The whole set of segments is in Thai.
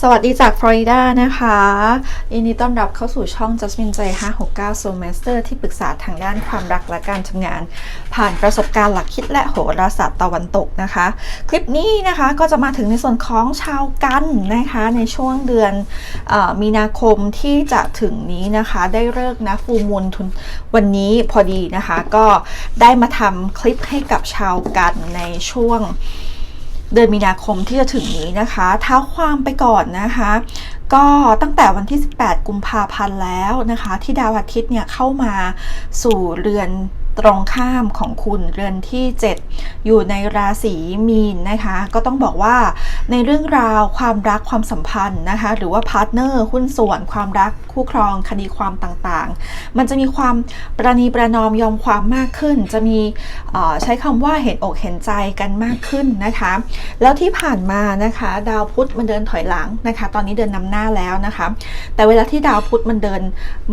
สวัสดีจากฟลอริดานะคะยินดีต้อนรับเข้าสู่ช่อง Jasmine J 569 Soul Master ที่ปรึกษาทางด้านความรักและการทำงาน ผ่านประสบการณ์หลักคิดและโหราศาสตร์ตะวันตกนะคะ คลิปนี้นะคะก็จะมาถึงในส่วนของชาวกันนะคะในช่วงเดือนอมีนาคมที่จะถึงนี้นะคะ ได้เลิกนะฟูมูลทุนวันนี้พอดีนะคะ ก็ได้มาทำคลิปให้กับชาวกันในช่วง เดือนมีนาคมที่จะถึงนี้นะคะเท้าความไปก่อนนะคะ ก็ตั้งแต่วันที่ 18 กุมภาพันธ์แล้วนะคะ ที่ดาวอาทิตย์เนี่ยเข้ามาสู่เรือน ตรงข้ามของคุณเรือนที่ 7 อยู่ในราศีมีนนะคะ ก็ต้องบอกว่าในเรื่องราวความรักความสัมพันธ์นะคะ หรือว่าพาร์ทเนอร์หุ้นส่วนความรักคู่ครองคดีความต่างๆ มันจะมีความประนีประนอมยอมความมากขึ้น จะมีเอ่อใช้คำว่าเห็นอกเห็นใจกันมากขึ้นนะคะ แล้วที่ผ่านมานะคะ ดาวพุธมันเดินถอยหลังนะคะ ตอนนี้เดินนำหน้าแล้วนะคะ แต่เวลาที่ดาวพุธมันเดิน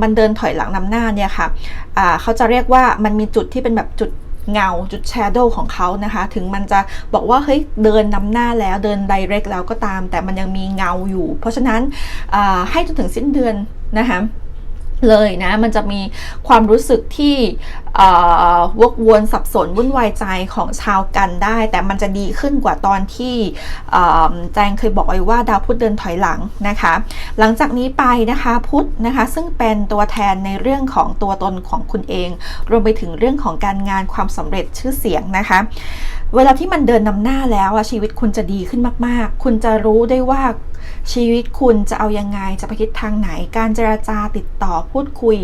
มันเดินถอยหลังนำหน้าเนี่ยค่ะอ่าเขาจะเรียกว่ามันมีจุดที่เป็นแบบจุดเงาจุดแชโดว์ของเขานะคะ ถึงมันจะบอกว่าเฮ้ยเดินนำหน้าแล้วเดินไดเรกแล้วก็ตาม แต่มันยังมีเงาอยู่ เพราะฉะนั้นให้จนถึงสิ้นเดือนนะคะ เลยนะมันจะมีความรู้สึกที่เอ่อวกวนสับสนวุ่นวายใจของชาวกันได้ แต่มันจะดีขึ้นกว่าตอนที่แจงเคยบอกไว้ว่าดาวพุธเดินถอยหลังนะคะ หลังจากนี้ไปนะคะพุธนะคะซึ่งเป็นตัวแทนในเรื่องของตัวตนของคุณเอง รวมไปถึงเรื่องของการงานความสำเร็จชื่อเสียงนะคะ เวลาที่มันเดินนำหน้าแล้วชีวิตคุณจะดีขึ้นมาก ๆ คุณจะรู้ได้ว่า ชีวิตคุณจะเอายังไงจะไปทิศทางไหน การเจราจาติดต่อพูดคุย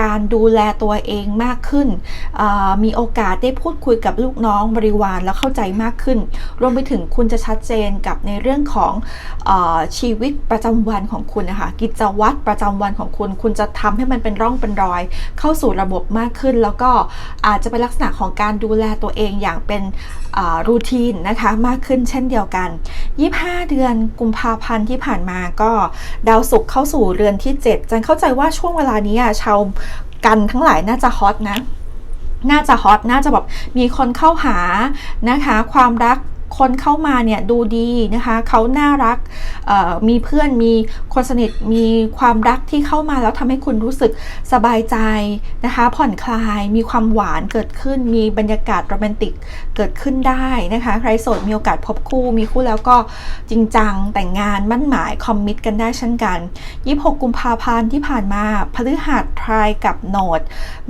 การดูแลตัวเองมากขึ้น มีโอกาสได้พูดคุยกับลูกน้องบริวารแล้วเข้าใจมากขึ้น รวมไปถึงคุณจะชัดเจนกับในเรื่องของอชีวิตประจำวันของคุณนะคะกิจวัตรประจำวันของคุณ คุณจะทำให้มันเป็นร่องเป็นรอย เข้าสู่ระบบมากขึ้น แล้วก็อาจจะเป็นลักษณะของการดูแลตัวเองอย่างเป็น รูทีนนะคะมากขึ้นเช่นเดียวกัน 25 เดือนกุมภาพันธ์ที่ผ่านมาก็ดาวศุกร์เข้าสู่เรือนที่ 7 จันเข้าใจว่าช่วงเวลานี้อะชาวกันทั้งหลายน่าจะฮอตนะน่าจะฮอต น่าจะแบบมีคนเข้าหานะคะ ความรัก คนเข้ามาเนี่ยดูดีนะคะเขาน่ารักมีเพื่อนมีคนสนิทมีความรักที่เข้ามาแล้วทำให้คุณรู้สึกสบายใจนะคะผ่อนคลายมีความหวานเกิดขึ้น มีบรรยากาศโรแมนติกเกิดขึ้นได้นะคะใครโสดมีโอกาสพบคู่มีคู่แล้วก็จริงจังแต่งงานมั่นหมายคอมมิตกันได้เช่นกัน 26 กุมภาพันธ์ที่ผ่านมาพฤหัสทรายกับโนด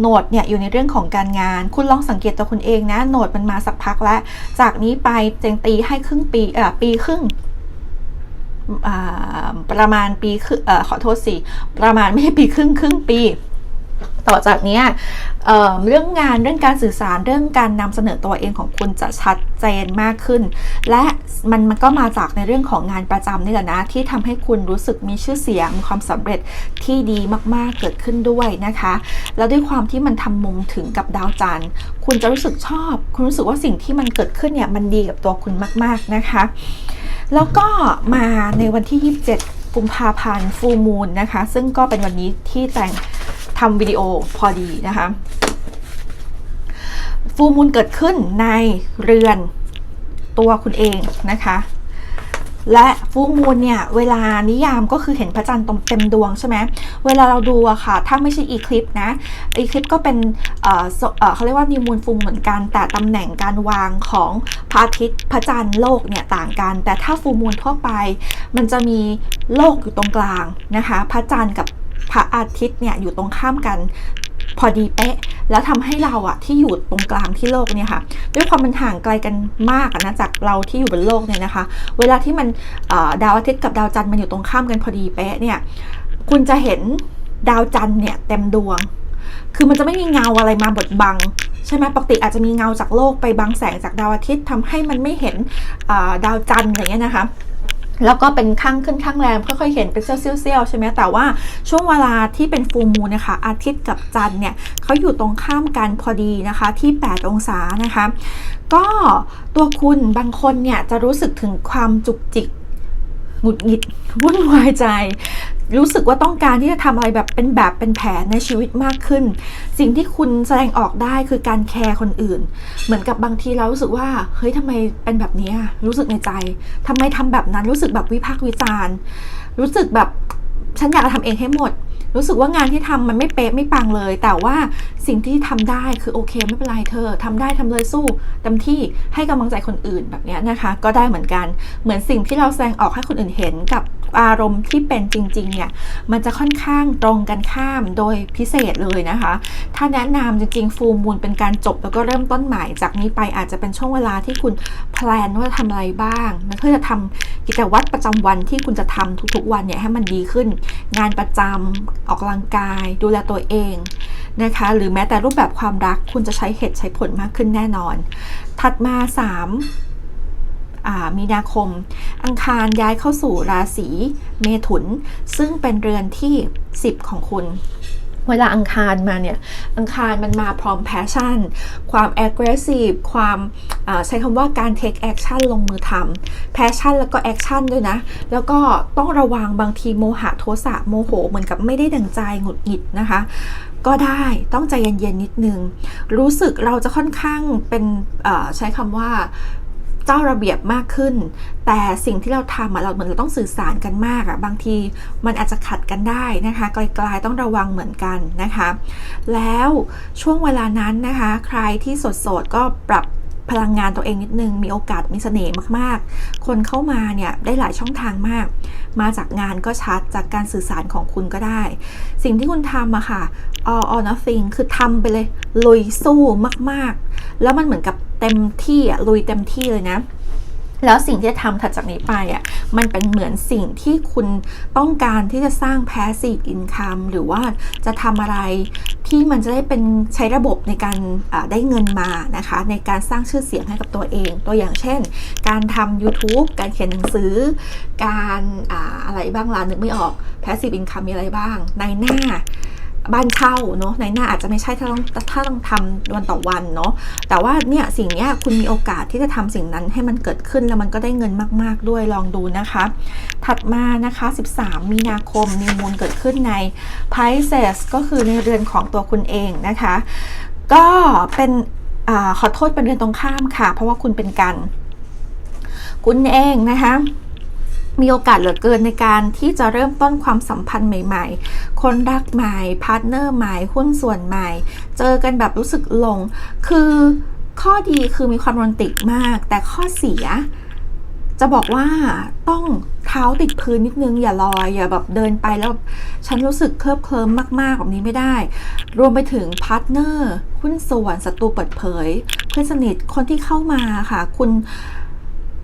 โนดเนี่ยอยู่ในเรื่องของการงาน คุณลองสังเกตตัวคุณเองนะโนดมันมาสักพักแล้ว จากนี้ไปเจงตีให้ครึ่งปีเอ่อปีครึ่งอ่าประมาณปีครึ่งเอ่อขอโทษสิ ประมาณไม่ใช่ปีครึ่งครึ่งปี ต่อจากนี้เเรื่องงานเรื่องการสื่อสารเรื่องการนำเสนอตัวเองของคุณจะชัดเจนมากขึ้น และมันมันก็มาจากในเรื่องของงานประจำนี่แหละนะที่ทำให้คุณรู้สึกมีชื่อเสียงมีความสำเร็จที่ดีมากๆเกิดขึ้นด้วยนะคะ แล้วด้วยความที่มันทำมุมถึงกับดาวจันทร์คุณจะรู้สึกชอบ คุณรู้สึกว่าสิ่งที่มันเกิดขึ้นเนี่ยมันดีกับตัวคุณมาก ๆนะคะ แล้วก็มาในวันที่ 27กุมภาพันธ์ฟูมูลนะคะ ซึ่งก็เป็นวันนี้ที่แต่ง ทำวิดีโอพอดีนะคะฟูมูลเกิดขึ้นในเรือนตัวคุณเองนะคะ และฟูมูลเนี่ย เวลานิยามก็คือเห็นพระจันทร์เต็มดวงใช่ไหมเวลาเราดูอะค่ะ ถ้าไม่ใช่อีคลิปนะ อีคลิปก็เป็นเออเอ่อเขาเรียกว่านิวมูลฟูมเหมือนกัน แต่ตำแหน่งการวางของพระอาทิตย์พระจันทร์โลกเนี่ยต่างกัน แต่ถ้าฟูมูลทั่วไป มันจะมีโลกอยู่ตรงกลางนะคะ พระจันทร์กับ พระอาทิตย์เนี่ยอยู่ตรงข้ามกันพอดีเป๊ะ แล้วทำให้เราอะที่อยู่ตรงกลางที่โลกเนี่ยค่ะ ด้วยความมันห่างไกลกันมากนะจากเราที่อยู่บนโลกเนี่ยนะคะ เวลาที่มันดาวอาทิตย์กับดาวจันทร์มันอยู่ตรงข้ามกันพอดีเป๊ะเนี่ยคุณจะเห็นดาวจันทร์เนี่ยเต็มดวง คือมันจะไม่มีเงาอะไรมาบดบังใช่ไหมปกติอาจจะมีเงาจากโลกไปบังแสงจากดาวอาทิตย์ทำให้มันไม่เห็นดาวจันทร์อย่างเงี้ยนะคะ แล้วก็เป็นข้างขึ้นข้างแรงค่อยๆเห็นเป็นเซี่ยวๆใช่ไหมแต่ว่าช่วงเวลาที่เป็นฟูมูนนะคะ อาทิตย์กับจันทร์เนี่ยเขาอยู่ตรงข้ามกันพอดีนะคะที่ 8 องศานะคะ ก็ตัวคุณบางคนเนี่ยจะรู้สึกถึงความจุกจิกหงุดหงิดวุ่นวายใจ รู้สึกว่าต้องการที่จะทำอะไรแบบเป็นแบบเป็นแผนในชีวิตมากขึ้น สิ่งที่คุณแสดงออกได้คือการแคร์คนอื่น เหมือนกับบางทีเรารู้สึกว่าเฮ้ยทำไมเป็นแบบนี้รู้สึกในใจทำไมทำแบบนั้นรู้สึกแบบวิพากษ์วิจารณ์ รู้สึกแบบฉันอยากจะทำเองให้หมด รู้สึกว่างานที่ทำมันไม่เป๊ะไม่ปังเลย แต่ว่าสิ่งที่ทำได้คือโอเคไม่เป็นไรเธอทำได้ทำเลยสู้เต็มที่ให้กำลังใจคนอื่นแบบนี้นะคะ ก็ได้เหมือนกันเหมือนสิ่งที่เราแสดงออกให้คนอื่นเห็นกับอารมณ์ที่เป็นจริงๆเนี่ยมันจะค่อนข้างตรงกันข้ามโดยพิเศษเลยนะคะ ถ้าแนะนำจริงๆฟูมูลเป็นการจบแล้วก็เริ่มต้นใหม่จากนี้ไปอาจจะเป็นช่วงเวลาที่คุณแพลนว่าจะทำอะไรบ้างเพื่อจะทำกิจวัตรประจำวันที่คุณจะทำทุกๆวันเนี่ยให้มันดีขึ้น งานประจำออกกำลังกาย ดูแลตัวเองนะคะ หรือแม้แต่รูปแบบความรักคุณจะใช้เหตุใช้ผลมากขึ้นแน่นอน ถัดมา 3 มีนาคม อังคารย้ายเข้าสู่ราศีเมถุน ซึ่งเป็นเรือนที่ 10 ของคุณ เวลาอังคารมาเนี่ย อังคารมันมาพร้อมแพชชั่น ความ aggressive ความใช้คำว่าการ take action ลงมือทำ passion แล้วก็ action ด้วยนะ แล้วก็ต้องระวังบางทีโมหะโทสะโมโห เหมือนกับไม่ได้ดังใจหงุดหงิดนะคะ ก็ได้ต้องใจเย็นๆนิดนึง รู้สึกเราจะค่อนข้างเป็นใช้คำว่า เจ้าระเบียบมากขึ้น แต่สิ่งที่เราทำเราเหมือนเราต้องสื่อสารกันมากอะบางทีมันอาจจะขัดกันได้นะคะไกลๆต้องระวังเหมือนกันนะคะ แล้วช่วงเวลานั้นนะคะ ใครที่สดๆก็ปรับพลังงานตัวเองนิดนึง มีโอกาสมีเสน่ห์มากๆ คนเข้ามาเนี่ยได้หลายช่องทางมาก มาจากงานก็ชัดจากการสื่อสารของคุณก็ได้ สิ่งที่คุณทำอะค่ะ all or nothing คือทำไปเลย ลุยสู้มากๆ แล้วมันเหมือนกับ เต็มที่อะลุยเต็มที่เลยนะ แล้วสิ่งที่จะทำถัดจากนี้ไปอะมันเป็นเหมือนสิ่งที่คุณต้องการที่จะสร้าง passive income หรือว่าจะทำอะไรที่มันจะได้เป็นใช้ระบบในการได้เงินมานะคะ ในการสร้างชื่อเสียงให้กับตัวเอง ตัวอย่างเช่น การทำ YouTube การเขียนหนังสือ การออะไรบ้างล่ะนึกไม่ออก passive income มีอะไรบ้างในหน้า บ้านเช่าเนาะในหน้าอาจจะไม่ใช่ถ้าต้องถ้าต้องทำวันต่อวันเนาะแต่ว่าเนี่ยสิ่งนี้คุณมีโอกาสที่จะทำสิ่งนั้นให้มันเกิดขึ้นแล้วมันก็ได้เงินมาก ๆด้วยลองดูนะคะ ถัดมานะคะ 13 มีนาคมมีมูลเกิดขึ้นใน Pisces ก็คือในเรือนของตัวคุณเองนะคะ ก็เป็นอขอโทษเป็นเรือนตรงข้ามค่ะ เพราะว่าคุณเป็นกัน คุณเองนะคะ มีโอกาสเหลือเกินในการที่จะเริ่มต้นความสัมพันธ์ใหม่ ๆ คนรักใหม่ พาร์ทเนอร์ใหม่ หุ้นส่วนใหม่ เจอกันแบบรู้สึกลง คือข้อดีคือมีความโรแมนติกมาก แต่ข้อเสีย จะบอกว่าต้องเท้าติดพื้นนิดนึง อย่าลอยอย่าแบบเดินไปแล้วฉันรู้สึกเคลิบเคลิ้มมากๆแบบนี้ไม่ได้ รวมไปถึงพาร์ทเนอร์หุ้นส่วนศัตรูเปิดเผย เพื่อนสนิทคนที่เข้ามาค่ะ คุณ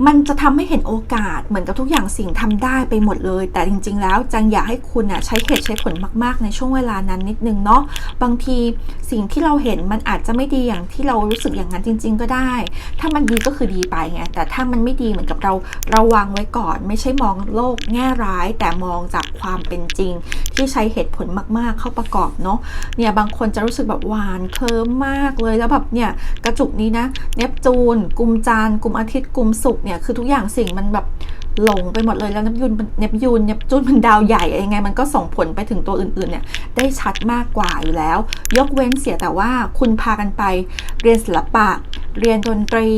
มันจะทำให้เห็นโอกาสเหมือนกับทุกอย่างสิ่งทำได้ไปหมดเลย แต่จริง ๆ แล้วจังอยากให้คุณน่ะใช้เหตุใช้ผลมาก ๆ ในช่วงเวลานั้นนิดนึงเนาะบางทีสิ่งที่เราเห็นมันอาจจะไม่ดีอย่างที่เรารู้สึกอย่างนั้นจริง ๆ ก็ได้ ถ้ามันดีก็คือดีไปไงแต่ถ้ามันไม่ดีเหมือนกับเราเราวางไว้ก่อน ไม่ใช่มองโลกแง่ร้าย แต่มองจากความเป็นจริง ที่ใช้เหตุผลมาก ๆ เข้าประกอบเนาะเนี่ยบางคนจะรู้สึกแบบหวานเคิมมากเลยแล้วแบบเนี่ยกระจุกนี้นะเนปจูนกลุ่มจานกลุ่มอาทิตย์กลุ่มศุกร์เนี่ยคือทุกอย่างสิ่งมันแบบหลงไปหมดเลยแล้วเนปยูนเนปยูนเนปจูนมันดาวใหญ่ยังไง มันก็ส่งผลไปถึงตัวอื่นๆเนี่ยได้ชัดมากกว่าอยู่แล้ว ยกเว้นเสียแต่ว่าคุณพากันไปเรียนศิลปะ เรียนดนตรี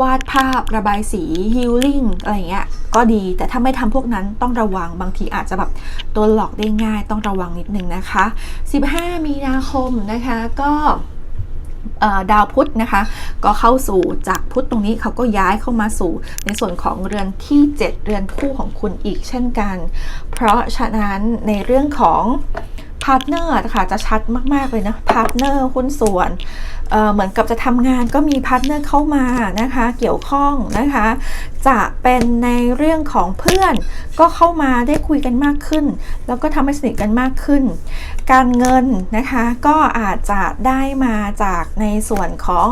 วาดภาพ ระบายสีฮิลลิ่งอะไรเงี้ยก็ดีแต่ถ้าไม่ทำพวกนั้นต้องระวังบางทีอาจจะแบบโดนหลอกได้ง่ายต้องระวังนิดนึงนะคะ 15 มีนาคมนะคะก็ ดาวพุธนะคะ ก็เข้าสู่จากพุธตรงนี้เขาก็ย้ายเข้ามาสู่ในส่วนของเรือนที่ 7 เรือนคู่ของคุณอีกเช่นกัน เพราะฉะนั้นในเรื่องของพาร์ทเนอร์ค่ะจะชัดมาก ๆ เลยนะพาร์ทเนอร์หุ้นส่วน เหมือนกับจะทำงานก็มีพาร์ทเนอร์เข้ามานะคะเกี่ยวข้องนะคะ จะเป็นในเรื่องของเพื่อนก็เข้ามาได้คุยกันมากขึ้น แล้วก็ทำให้สนิทกันมากขึ้น การเงินนะคะก็อาจจะได้มาจากในส่วนของ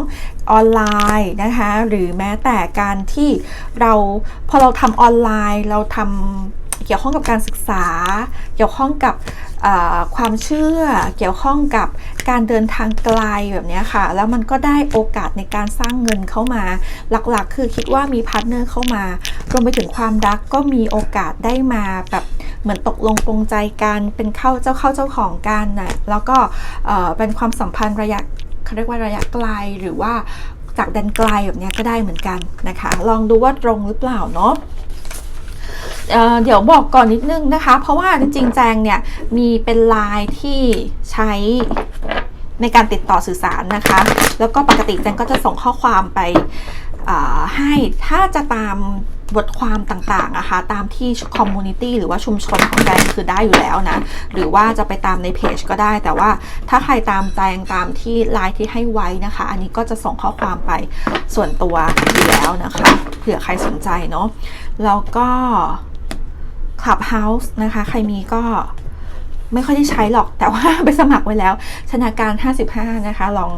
ออนไลน์นะคะหรือแม้แต่การที่เราพอเราทำออนไลน์เราทำเกี่ยวข้องกับการศึกษา เกี่ยวข้องกับ ความเชื่อเกี่ยวข้องกับการเดินทางไกลแบบนี้ค่ะ แล้วมันก็ได้โอกาสในการสร้างเงินเข้ามา หลักๆ คือคิดว่ามีพาร์ทเนอร์เข้ามารวมไปถึงความรักก็มีโอกาสได้มาแบบเหมือนตกลงปรงใจกันเป็นเข้าเจ้าเข้าเจ้าของกันนะแล้วก็เป็นความสัมพันธ์ระยะเขาเรียกว่าระยะไกลหรือว่าจากแดนไกลแบบนี้ก็ได้เหมือนกันนะคะ ลองดูว่าตรงหรือเปล่าเนาะ เเดี๋ยวบอกก่อนนิดนึงนะคะ เพราะว่าจริงๆแจงเนี่ยมีเป็นไลน์ที่ใช้ในการติดต่อสื่อสารนะคะ แล้วก็ปกติแจงก็จะส่งข้อความไปให้ถ้าจะตามบทความต่างๆนะคะตามที่คอมมูนิตี้หรือว่าชุมชนของแจงคือได้อยู่แล้วนะ หรือว่าจะไปตามในเพจก็ได้ แต่ว่าถ้าใครตามแจงตามที่ไลน์ที่ให้ไว้นะคะ อันนี้ก็จะส่งข้อความไปส่วนตัวอยู่แล้วนะคะเผื่อใครสนใจเนาะแล้วก็ Clubhouse นะคะ ใครมีก็ไม่ค่อยได้ใช้หรอกแต่ว่าไปสมัครไว้แล้ว ชนาการ 55 นะคะ ลอง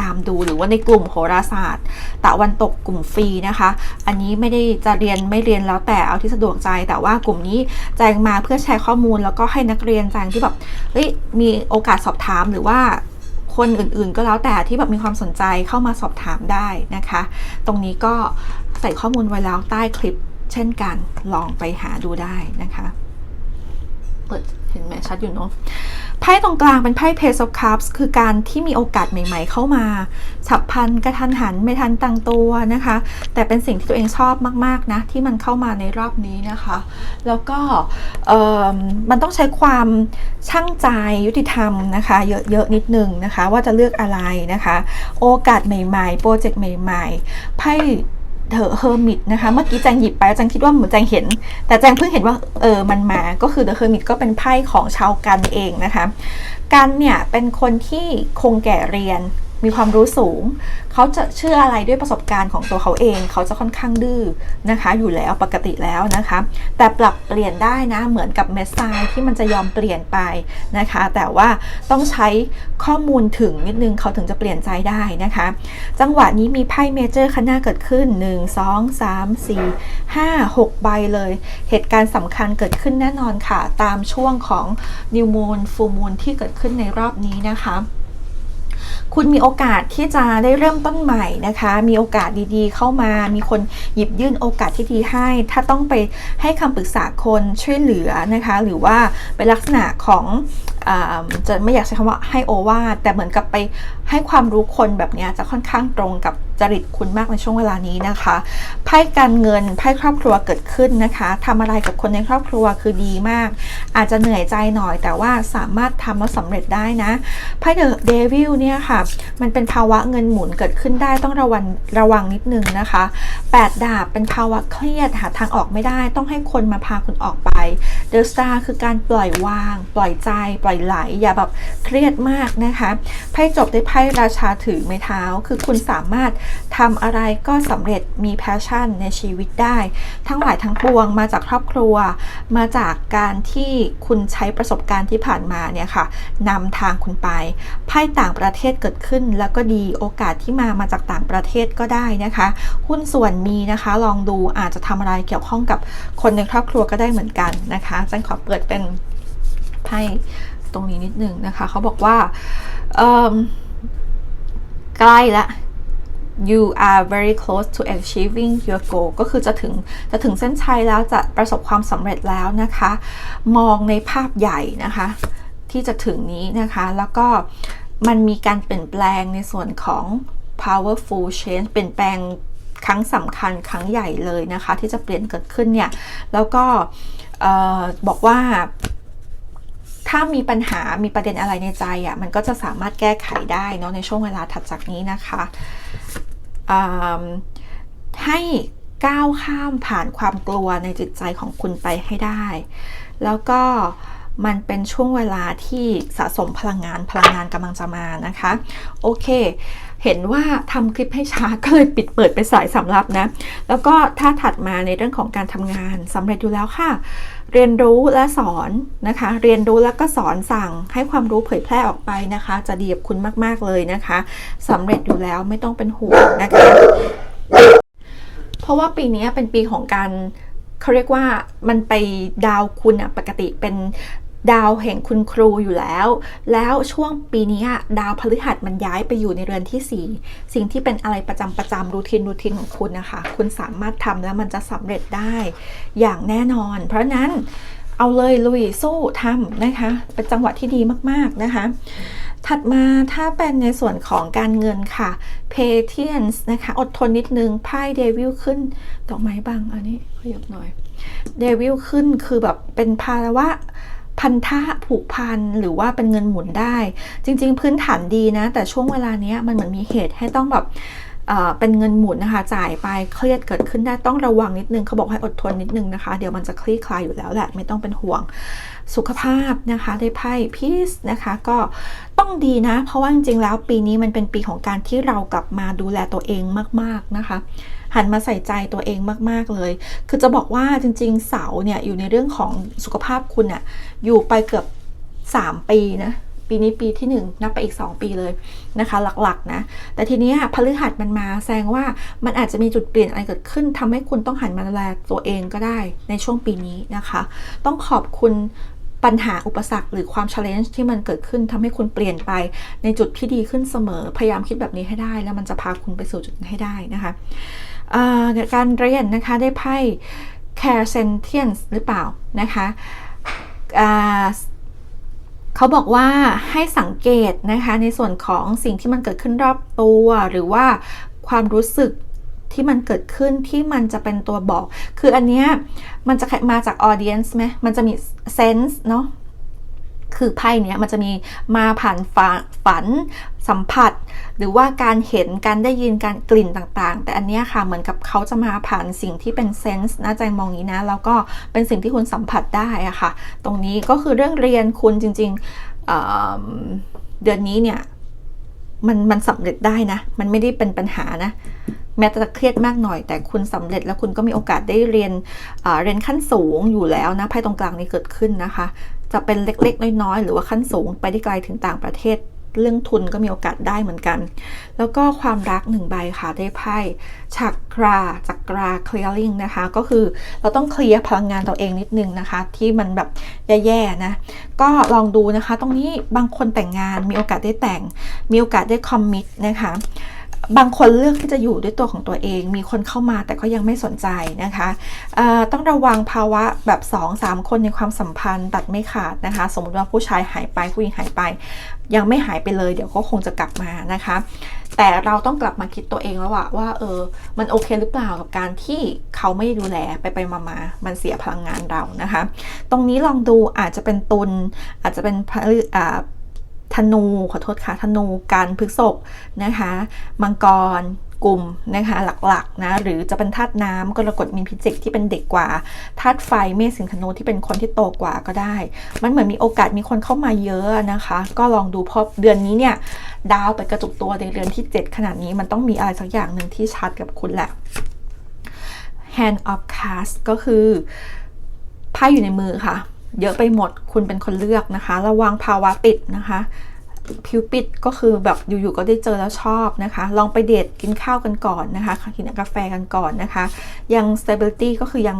ตามดูหรือว่าในกลุ่มโหราศาสตร์ตะวันตกกลุ่มฟรีนะคะ อันนี้ไม่ได้จะเรียนไม่เรียนแล้วแต่เอาที่สะดวกใจ แต่ว่ากลุ่มนี้แจงมาเพื่อแชร์ข้อมูลแล้วก็ให้นักเรียนแจงที่แบบเฮ้ยมีโอกาสสอบถามหรือว่าคนอื่นๆ ก็แล้วแต่ที่แบบมีความสนใจเข้ามาสอบถามได้นะคะ ตรงนี้ก็ใส่ข้อมูลไว้แล้วใต้คลิป เช่นกันลองไปหาดูได้นะคะเปิดเห็นไหมชัดอยู่เนาะไพ่ตรงกลางเป็นไพ่ Page of Cups คือการที่มีโอกาสใหม่ ๆ เข้ามา ฉับพลันกระทันหันไม่ทันตั้งตัวนะคะ แต่เป็นสิ่งที่ตัวเองชอบมาก ๆ นะ ที่มันเข้ามาในรอบนี้นะคะ แล้วก็เออมันต้องใช้ความช่างใจยุติธรรมนะคะ เยอะ ๆ นิดนึงนะคะ ว่าจะเลือกอะไรนะคะ โอกาสใหม่ ๆ โปรเจกต์ใหม่ ๆ ไพ่ เธอเฮอร์มิตนะคะ เมื่อกี้แจงหยิบไปแล้วแจงคิดว่าเหมือนแจงเห็น แต่แจงเพิ่งเห็นว่าเออมันมาก็คือ The Hermit ก็เป็นไพ่ของชาวกันเองนะคะ กันเนี่ยเป็นคนที่คงแก่เรียน มีความรู้สูง เขาจะเชื่ออะไรด้วยประสบการณ์ของตัวเขาเอง เขาจะค่อนข้างดื้อนะคะ อยู่แล้วปกติแล้วนะคะ แต่ปรับเปลี่ยนได้นะเหมือนกับเมสไซที่มันจะยอมเปลี่ยนไปนะคะ แต่ว่าต้องใช้ข้อมูลถึงนิดนึงเขาถึงจะเปลี่ยนใจได้นะคะ จังหวะนี้มีไพ่เมเจอร์ข้างหน้าเกิดขึ้น 1 2 3 4 5 6 ใบเลย เหตุการณ์สำคัญเกิดขึ้นแน่นอนค่ะ ตามช่วงของ New Moon Full Moon ที่เกิดขึ้นในรอบนี้นะคะ คุณมีโอกาสที่จะได้เริ่มต้นใหม่นะคะ มีโอกาสดีๆ เข้ามา มีคนหยิบยื่นโอกาสที่ดีให้ ถ้าต้องไปให้คำปรึกษาคนช่วยเหลือนะคะ หรือว่าเป็นลักษณะของ จะไม่อยากใช้คำว่าให้โอวาทแต่เหมือนกับไปให้ความรู้คนแบบนี้จะค่อนข้างตรงกับจริตคุณมากในช่วงเวลานี้นะคะไพ่การเงินไพ่ครอบครัวเกิดขึ้นนะคะทำอะไรกับคนในครอบครัวคือดีมาก อาจจะเหนื่อยใจหน่อยแต่ว่าสามารถทำแล้วสำเร็จได้นะไพ่เดอะเดวิลเนี่ยค่ะ มันเป็นภาวะเงินหมุนเกิดขึ้นได้ต้องระวังระวังนิดนึงนะคะ8ดาบเป็นภาวะเครียดหาทางออกไม่ได้ ต้องให้คนมาพาคุณออกไปเดอะสตาร์คือการปล่อยวาง ปล่อยใจปล่อยไหล อย่าแบบเครียดมากนะคะไพ่จบด้วยไพ่ราชาถือไม้เท้า คือคุณสามารถทำอะไรก็สำเร็จมีแพชชั่นในชีวิตได้ ทั้งหลายทั้งปวงมาจากครอบครัว มาจากการที่คุณใช้ประสบการณ์ที่ผ่านมาเนี่ยค่ะนำทางคุณไปไพ่ต่างประเทศเกิดขึ้น แล้วก็ดีโอกาสที่มามาจากต่างประเทศก็ได้นะคะ หุ้นส่วนมีนะคะ ลองดูอาจจะทำอะไรเกี่ยวข้องกับคนในครอบครัวก็ได้เหมือนกันนะคะจันขอเปิดเป็นไพ่ ตรงนี้นิดนึงนะคะ เขาบอกว่าใกล้ละ you are very close to achieving your goal ก็คือจะถึงจะถึงเส้นชัยแล้วจะประสบความสำเร็จแล้วนะคะ มองในภาพใหญ่นะคะ ที่จะถึงนี้นะคะ แล้วก็มันมีการเปลี่ยนแปลงในส่วนของ powerful change เปลี่ยนแปลงครั้งสำคัญครั้งใหญ่เลยนะคะ ที่จะเปลี่ยนเกิดขึ้นเนี่ย แล้วก็บอกว่า ถ้ามีปัญหามีประเด็นอะไรในใจอะ่ะมันก็จะสามารถแก้ไขได้เนาะในช่วงเวลาถัดจากนี้นะคะให้ก้าวข้ามผ่านความกลัวในจิตใจของคุณไปให้ได้ แล้วก็ มันเป็นช่วงเวลาที่สะสมพลังงานพลังงานกำลังจะมานะคะ โอเค เห็นว่าทำคลิปให้ช้าก็เลยปิดเปิดไปสายสำรับนะ แล้วก็ถ้าถัดมาในเรื่องของการทำงานสำเร็จอยู่แล้วค่ะ เรียนรู้และสอนนะคะ เรียนรู้แล้วก็สอนสั่งให้ความรู้เผยแพร่ออกไปนะคะ จะดีกับคุณมากๆเลยนะคะสำเร็จอยู่แล้วไม่ต้องเป็นห่วงนะคะ เพราะว่าปีนี้เป็นปีของการเขาเรียกว่ามันไปดาวคุณอะปกติเป็น ดาวแห่งคุณครูอยู่แล้ว แล้วช่วงปีนี้ดาวพฤหัสมันย้ายไปอยู่ในเรือนที่ 4 สิ่งที่เป็นอะไรประจำประจำรูทีนรูทีนของคุณนะคะ คุณสามารถทำแล้วมันจะสำเร็จได้ อย่างแน่นอน เพราะนั้นเอาเลยลุยสู้ทำนะคะ เป็นจังหวะที่ดีมากๆนะคะ ถัดมาถ้าเป็นในส่วนของการเงินค่ะ patience นะคะ อดทนนิดนึงไพ่เดวิลขึ้นดอกไม้บางอันนี้ขยับหน่อยเดวิลขึ้นคือแบบเป็นภาวะ พันธะผูกพันหรือว่าเป็นเงินหมุนได้ จริง ๆ พื้นฐานดีนะ แต่ช่วงเวลาเนี้ยมันเหมือนมีเหตุให้ต้องแบบ เป็นเงินหมุนนะคะ จ่ายไปเครียดเกิดขึ้นได้ต้องระวังนิดนึงเขาบอกให้อดทนนิดนึงนะคะ เดี๋ยวมันจะคลี่คลายอยู่แล้วแหละไม่ต้องเป็นห่วงสุขภาพนะคะได้ไพ่พีซนะคะ ก็ต้องดีนะ เพราะว่าจริงๆแล้วปีนี้มันเป็นปีของการที่เรากลับมาดูแลตัวเองมาก ๆนะคะ หันมาใส่ใจตัวเองมากๆเลย คือจะบอกว่าจริง ๆ เสาเนี่ยอยู่ในเรื่องของสุขภาพคุณอะอยู่ไปเกือบ 3 ปีนะ ปีนี้ปีที่ 1 นับไปอีก 2 ปีเลยนะคะ หลักๆนะ แต่ทีนี้พฤหัสมันมาแสดงว่ามันอาจจะมีจุดเปลี่ยนอะไรเกิดขึ้นทำให้คุณต้องหันมาดูแลตัวเองก็ได้ในช่วงปีนี้นะคะ ต้องขอบคุณปัญหาอุปสรรคหรือความ challenge ที่มันเกิดขึ้นทำให้คุณเปลี่ยนไปในจุดที่ดีขึ้นเสมอ พยายามคิดแบบนี้ให้ได้ แล้วมันจะพาคุณไปสู่จุดนั้นให้ได้นะคะการเรียนนะคะได้ไพ่ care sentience หรือเปล่านะคะ เขาบอกว่าให้สังเกตนะคะในส่วนของสิ่งที่มันเกิดขึ้นรอบตัว หรือว่าความรู้สึกที่มันเกิดขึ้นที่มันจะเป็นตัวบอก คืออันเนี้ยมันจะมาจากออเดียนส์ไหมมันจะมีเซนส์เนาะ คือไพ่เนี้ยมันจะมีมาผ่านฝฝันสัมผัส หรือว่าการเห็นการได้ยินการกลิ่นต่างๆ แต่อันเนี้ยค่ะเหมือนกับเขาจะมาผ่านสิ่งที่เป็นเซนส์นะใจมองนี้นะ แล้วก็เป็นสิ่งที่คุณสัมผัสได้อะค่ะ ตรงนี้ก็คือเรื่องเรียนคุณจริงๆเเดือนนี้เนี่ยมันมันสำเร็จได้นะ มันไม่ได้เป็นปัญหานะ แม้จะเครียดมากหน่อย แต่คุณสำเร็จแล้วคุณก็มีโอกาสได้เรียนเรียนขั้นสูงอยู่แล้วนะไพ่ตรงกลางนี้เกิดขึ้นนะคะ จะเป็นเล็กๆ น้อยๆ หรือว่าขั้นสูงไปได้ไกลถึงต่างประเทศ เรื่องทุนก็มีโอกาสได้เหมือนกัน แล้วก็ความรักหนึ่งใบค่ะได้ไพ่ชักราจักรา clearing นะคะ ก็คือเราต้องเคลียร์พลังงานตัวเองนิดนึงนะคะ ที่มันแบบแย่ๆนะ ก็ลองดูนะคะ ตรงนี้บางคนแต่งงานมีโอกาสได้แต่ง มีโอกาสได้คอมมิตนะคะ บางคนเลือกที่จะอยู่ด้วยตัวของตัวเอง มีคนเข้ามาแต่ก็ยังไม่สนใจนะคะต้องระวังภาวะแบบ 2-3 คนในความสัมพันธ์ตัดไม่ขาดนะคะ สมมติว่าผู้ชายหายไปผู้หญิงหายไป ยังไม่หายไปเลย เดี๋ยวก็คงจะกลับมานะคะ แต่เราต้องกลับมาคิดตัวเองแล้วว่าว่าเออมันโอเคหรือเปล่ากับการที่เขาไม่ดูแลไปไปมามามันเสียพลังงานเรานะคะ ตรงนี้ลองดูอาจจะเป็นตุลอาจจะเป็นอ่า ธนูขอโทษค่ะธนูการพฤกษบนะคะมังกรกลุ่มนะคะหลักๆนะหรือจะเป็นธาตุน้ำกรกฎมีพิจิกที่เป็นเด็กกว่าธาตุไฟเมษสิงธนูที่เป็นคนที่โตกว่าก็ได้ มันเหมือนมีโอกาสมีคนเข้ามาเยอะนะคะ ก็ลองดูเพราะเดือนนี้เนี่ยดาวไปกระจุกตัวในเดือนที่ 7 ขนาดนี้มันต้องมีอะไรสักอย่างหนึ่งที่ชัดกับคุณแหละ hand of cards ก็คือไพ่อยู่ในมือค่ะ เยอะไปหมดคุณเป็นคนเลือกนะคะ ระวังภาวะปิดนะคะผิวปิดก็คือแบบอยู่ๆก็ได้เจอแล้วชอบนะคะ ลองไปเดทกินข้าวกันก่อนนะคะกินกาแฟกันก่อนนะคะ ยัง stability ก็คือยัง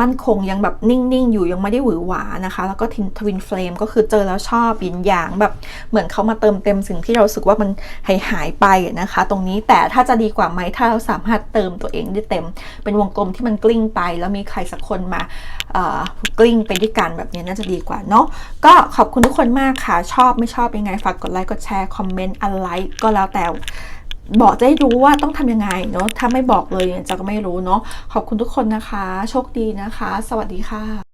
มั่นคงยังแบบนิ่ง ๆ อยู่ยังไม่ได้หวือหวานะคะ แล้วก็ทินทวินเฟลมก็คือเจอแล้วชอบยินหยางแบบเหมือนเขามาเติมเต็มสิ่งที่เราสึกว่ามันหายหายไปนะคะ ตรงนี้แต่ถ้าจะดีกว่าไหมถ้าเราสามารถเติมตัวเองได้เต็ม เป็นวงกลมที่มันกลิ้งไป แล้วมีใครสักคนมากลิ้งไปด้วยกันแบบนี้น่าจะดีกว่าเนาะก็ขอบคุณทุกคนมากค่ะชอบไม่ชอบยังไงฝากกดไลค์กดแชร์คอมเมนต์อะไรก็แล้วแต่ บอกจะได้รู้ว่าต้องทำยังไงเนาะถ้าไม่บอกเลยจะก็ไม่รู้เนาะขอบคุณทุกคนนะคะ โชคดีนะคะ สวัสดีค่ะ